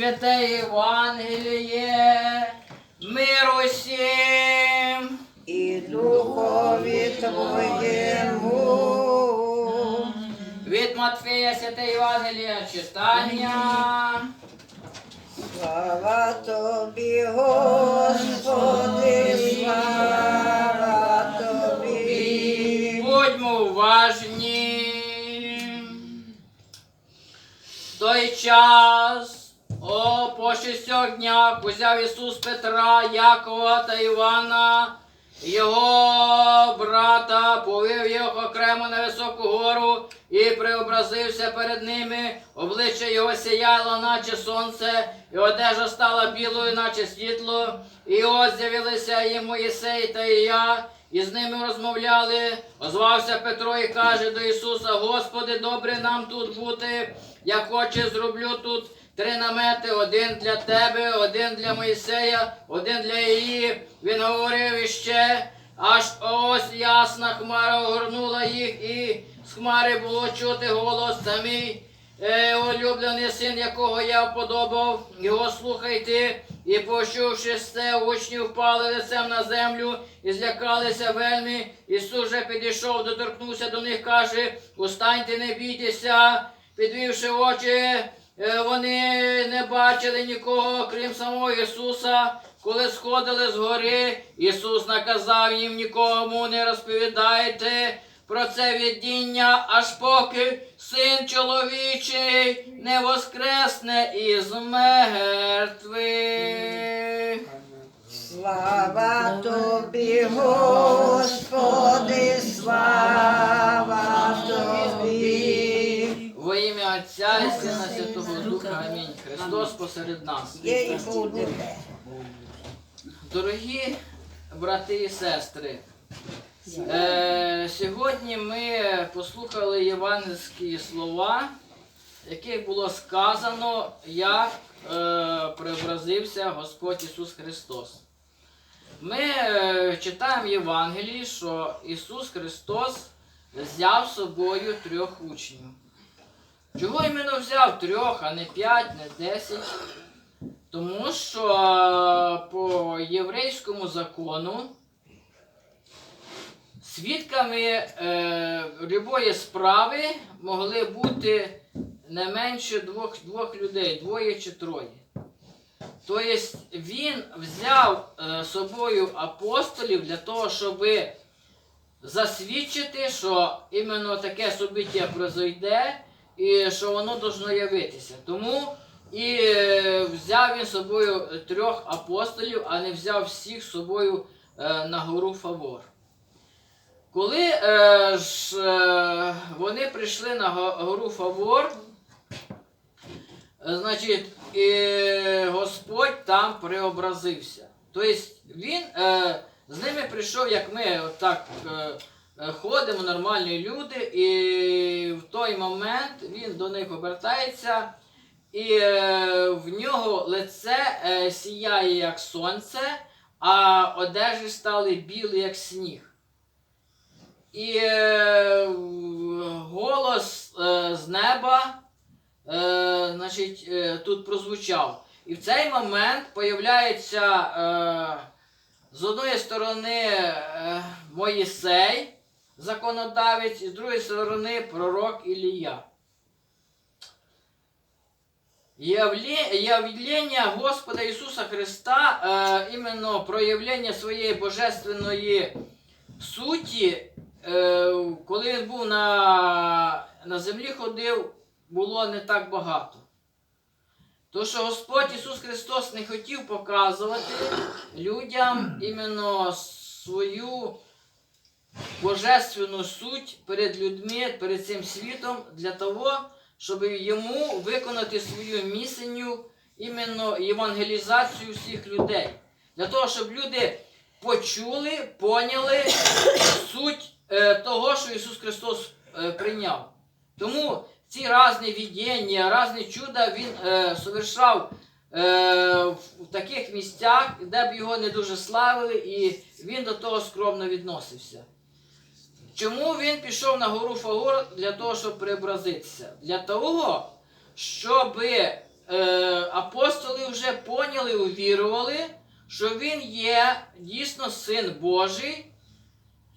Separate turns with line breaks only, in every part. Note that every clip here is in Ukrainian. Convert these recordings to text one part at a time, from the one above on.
Святе Євангеліє, миру всім.
і духові твоєму.
Від Матфея Святе Євангеліє читання.
Слава тобі, Господи, слава тобі.
Будьмо уважні. Той час, о, по шістьох днях узяв Ісус Петра, Якова та Івана, його брата, повів їх окремо на високу гору і преобразився перед ними. Обличчя його сіяло, наче сонце, і одежа стала білою, наче світло. І ось з'явилися їм Моїсей та Ілля, і з ними розмовляли. Озвався Петро і каже до Ісуса: Господи, добре нам тут бути. Я хоче, зроблю тут три намети: один для тебе, один для Моїсея, один для Ілії. Він говорив іще, аж ось ясна хмара огорнула їх, і з хмари було чути голос «Це мій е, улюблений син, якого я вподобав, його слухайте. І почувши це, учні впали лицем на землю і злякалися вельми. Ісус же підійшов, доторкнувся до них, каже: Устаньте, не бійтеся, підвівши очі, вони не бачили нікого, крім самого Ісуса. Коли сходили з гори, Ісус наказав їм нікому не розповідайте про це видіння, аж поки син чоловічий не воскресне із мертвих.
Слава тобі, Господи, слава тобі.
Ім'я Отця і Сина Святого Духа. Амінь. Христос посеред нас. Дорогі брати і сестри, е, сьогодні ми послухали євангельські слова, яких було сказано, як е, преобразився Господь Ісус Христос. Ми е, читаємо Євангелії, що Ісус Христос взяв з собою трьох учнів. Чого іменно взяв трьох, а не п'ять, не десять? Тому що е, по єврейському закону свідками е, любої справи могли бути не менше двох, двох людей, двоє чи троє. Тобто він взяв е, собою апостолів для того, щоб засвідчити, що іменно таке собиття произойде і що воно должно явитися. Тому і е, взяв він з собою трьох апостолів, а не взяв всіх з собою е, на гору Фавор. Коли е, ж, е, вони прийшли на гору Фавор, е, значить, і Господь там преобразився. Тобто він е, з ними прийшов, як ми отак е, е, ходимо, нормальні люди, і в той момент він до них обертається, і е, в нього лице е, сіяє, як сонце, а одежі стали білі, як сніг. І е, голос е, з неба е, значить, е, тут прозвучав. І в цей момент появляється е, з одної сторони е, Моїсей, законодавець, і з другої сторони пророк Ілія. Явле- Явлення Господа Ісуса Христа, е, іменно проявлення своєї божественної суті, е, коли він був на, на землі ходив, було не так багато. То, що Господь Ісус Христос не хотів показувати людям іменно свою божественну суть перед людьми, перед цим світом, для того, щоб йому виконати свою місію, іменно євангелізацію всіх людей. Для того, щоб люди почули, поняли суть е, того, що Ісус Христос е, прийняв. Тому ці різні видіння, різні чуда Він е, совершав е, в таких місцях, де б його не дуже славили, і він до того скромно відносився. Чому він пішов на гору Фагор для того, щоб преобразитися? Для того, щоб е, апостоли вже поняли, увірували, що він є дійсно син Божий,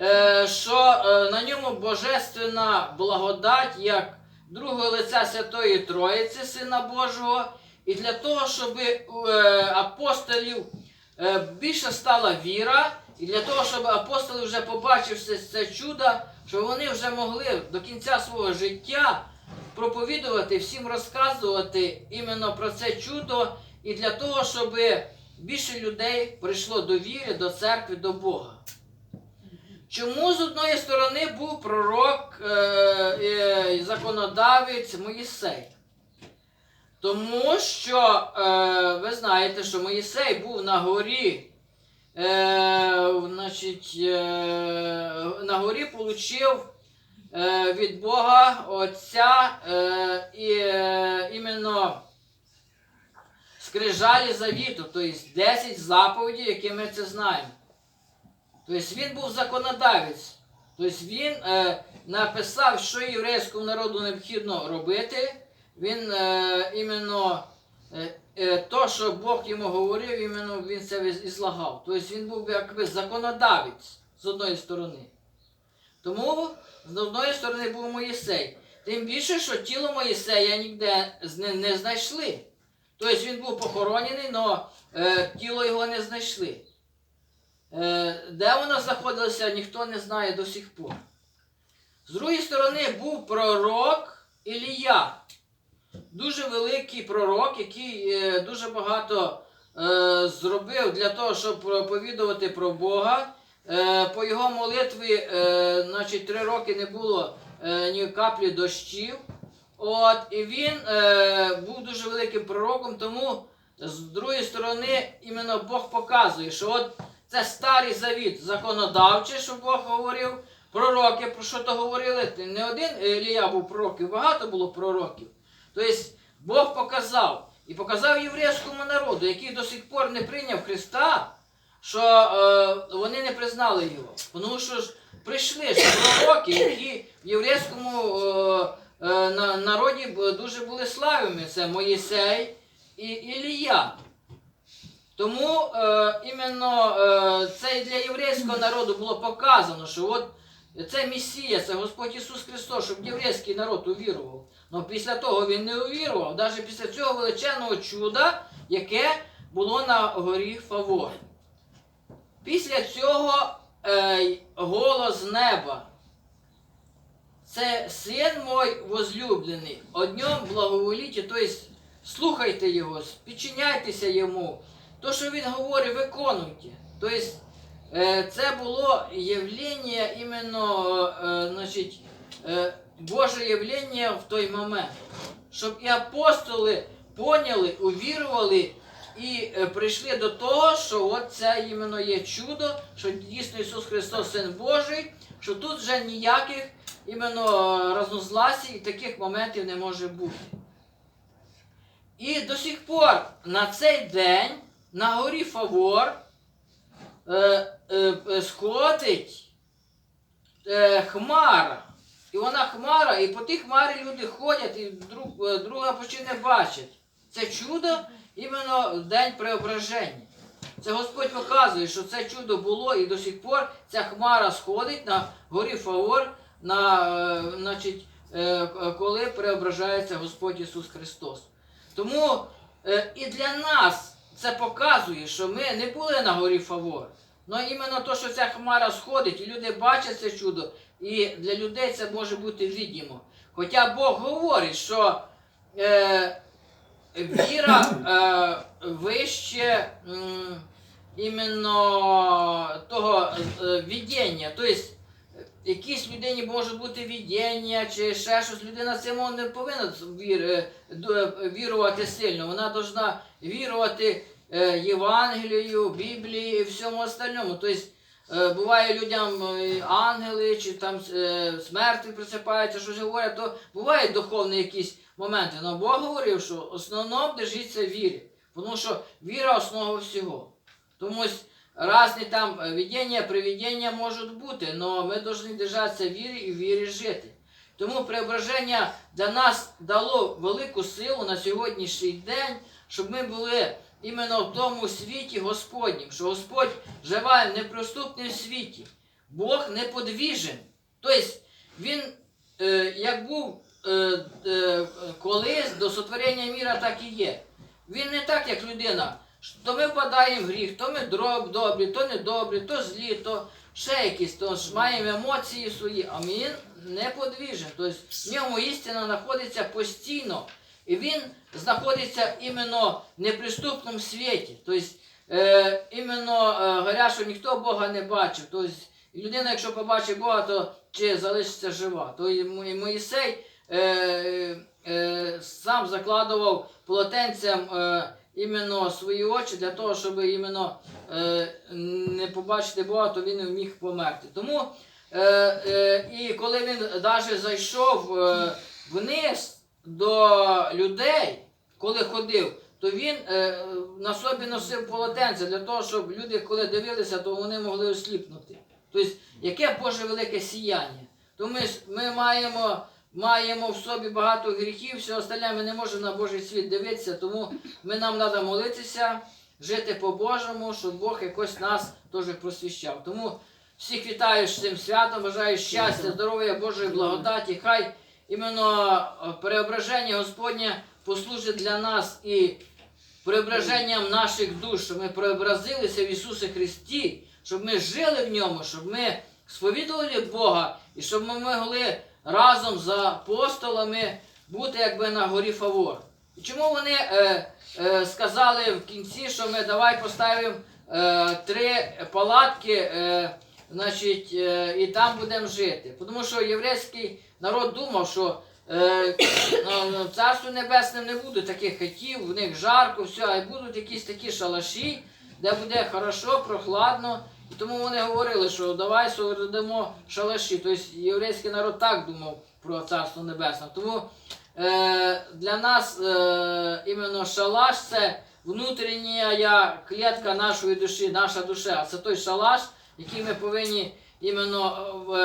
е, що е, на ньому божественна благодать, як другого лиця Святої Троїці, Сина Божого. І для того, щоб е, апостолів е, більше стала віра, і для того, щоб апостоли вже побачивши це чудо, щоб вони вже могли до кінця свого життя проповідувати, всім розказувати іменно про це чудо, і для того, щоб більше людей прийшло до віри, до церкви, до Бога. Чому з одної сторони був пророк, е, е, законодавець Моїсей? Тому що е, ви знаєте, що Моїсей був на горі, е, значить, е, на горі получив е, від Бога Отця е, і е, іменно скрижалі завіту, тобто 10 заповідей, які ми це знаємо. Тобто він був законодавець. Тобто він е, написав, що єврейському народу необхідно робити. Він е, іменно е, то, що Бог йому говорив, іменно він це і злагав. Тобто він був якби законодавець з одної сторони. Тому з одної сторони був Моїсей. Тим більше, що тіло Моїсея ніде не, знайшли. Тобто він був похоронений, але е, тіло його не знайшли. Е, де воно знаходилося, ніхто не знає до сих пор. З другої сторони, був пророк Ілія. Дуже великий пророк, який е, дуже багато е, зробив для того, щоб проповідувати про Бога. Е, по його молитві, значить, три роки не було ні каплі дощів. От, і він був дуже великим пророком, тому з другої сторони, іменно Бог показує, що от це старий завіт законодавчий, що Бог говорив, пророки про що то говорили. Не один Ілія був пророків, багато було пророків. Тобто Бог показав і показав єврейському народу, який до сих пор не прийняв Христа, що е, вони не признали його. Тому що ж прийшли ж пророки, які в єврейському е, е, народі дуже були славими. Це Моїсей і Ілія. Тому е, іменно е, це для єврейського народу було показано, що от це Месія, це Господь Ісус Христос, щоб єврейський народ увірував. Але після того він не увірував, навіть після цього величезного чуда, яке було на горі Фавор. Після цього е, голос неба. Це син мой возлюблений, о ньому благоволіте, тобто слухайте його, підчиняйтеся йому. То, що він говорить, виконуйте. Тобто, це було явлення іменно, е, е, Боже явлення в той момент. Щоб і апостоли поняли, увірували і е, прийшли до того, що от це іменно є чудо, що дійсно Ісус Христос Син Божий, що тут вже ніяких іменно рознозласій і таких моментів не може бути. І до сих пор на цей день на горі Фавор е, е, е, сходить е, хмара. І вона хмара, і по тій хмарі люди ходять, і друг, е, друга почне бачить. Це чудо іменно день преображення. Це Господь показує, що це чудо було і до сих пор ця хмара сходить на горі Фавор, на, е, значить, е, коли преображається Господь Ісус Христос. Тому е, і для нас це показує, що ми не були на горі Фавор. Але іменно то, що ця хмара сходить, і люди бачать це чудо, і для людей це може бути відомо. Хоча Бог говорить, що е, віра е, вище м, іменно того е, віддення. Тобто, якійсь людині може бути віддення чи ще щось. Людина цьому не повинна вір, е, вірувати сильно. Вона повинна вірувати е, Євангелію, Біблії і всьому остальному. Тобто, е, буває людям е, ангели чи там е, смерті присипаються, щось говорять, то бувають духовні якісь моменти. Але Бог говорив, що основно держіться вірі. Тому що віра основа всього. Тому Разні там е, видіння, привидіння можуть бути, але ми повинні держатися віри і в вірі жити. Тому преображення для нас дало велику силу на сьогоднішній день, щоб ми були іменно в тому світі Господнім, що Господь живе в неприступному світі. Бог неподвіжен. Тобто він е, як був е, е, колись до сотворення міра, так і є. Він не так, як людина. То ми впадаємо в гріх, то ми дроб добрі, то недобрі, то злі, то ще якісь, то ж маємо емоції свої, а він неподвіжен. Тобто в ньому істина знаходиться постійно. І він знаходиться іменно в неприступному світі. Тобто, е, іменно е, говорять, що ніхто Бога не бачив. Тобто, людина, якщо побачить Бога, то чи залишиться жива. То і Мо- і Моїсей е, е, сам закладував полотенцем е, іменно свої очі для того, щоб іменно е, не побачити Бога, то він не міг померти. Тому е, е, і коли він навіть зайшов е, вниз до людей, коли ходив, то він е, на собі носив полотенце для того, щоб люди, коли дивилися, то вони могли осліпнути. Тобто, яке Боже велике сіяння. То ми, ми маємо, маємо в собі багато гріхів, все остальне ми не можемо на Божий світ дивитися, тому ми, нам треба молитися, жити по-божому, щоб Бог якось нас теж просвіщав. Тому всіх вітаю з цим святом, бажаю щастя, здоров'я, Божої благодаті. Хай іменно е, преображення Господнє послужить для нас і преображенням наших душ, щоб ми преобразилися в Ісусі Христі, щоб ми жили в ньому, щоб ми сповідували Бога і щоб ми могли разом з апостолами бути якби на горі Фавор. І чому вони е, е, сказали в кінці, що ми давай поставимо е, три палатки, е, значить, е, і там будемо жити. Тому що єврейський народ думав, що е, в Царстві Небесним не буде таких хатів, в них жарко, все, а будуть якісь такі шалаші, де буде хорошо, прохладно. Тому вони говорили, що давай совершимо шалаші. Тобто єврейський народ так думав про Царство Небесне. Тому е, для нас е, іменно шалаш це внутрішня клітка нашої душі, наша душа. Це той шалаш, який ми повинні іменно е,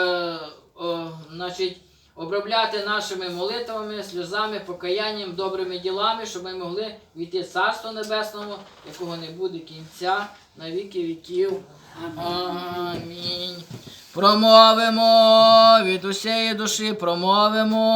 е, значить, обробляти нашими молитвами, сльозами, покаянням, добрими ділами, щоб ми могли війти в Царство Небесному, якого не буде кінця на віки віків. Амінь. Промовимо від усієї душі, промовимо.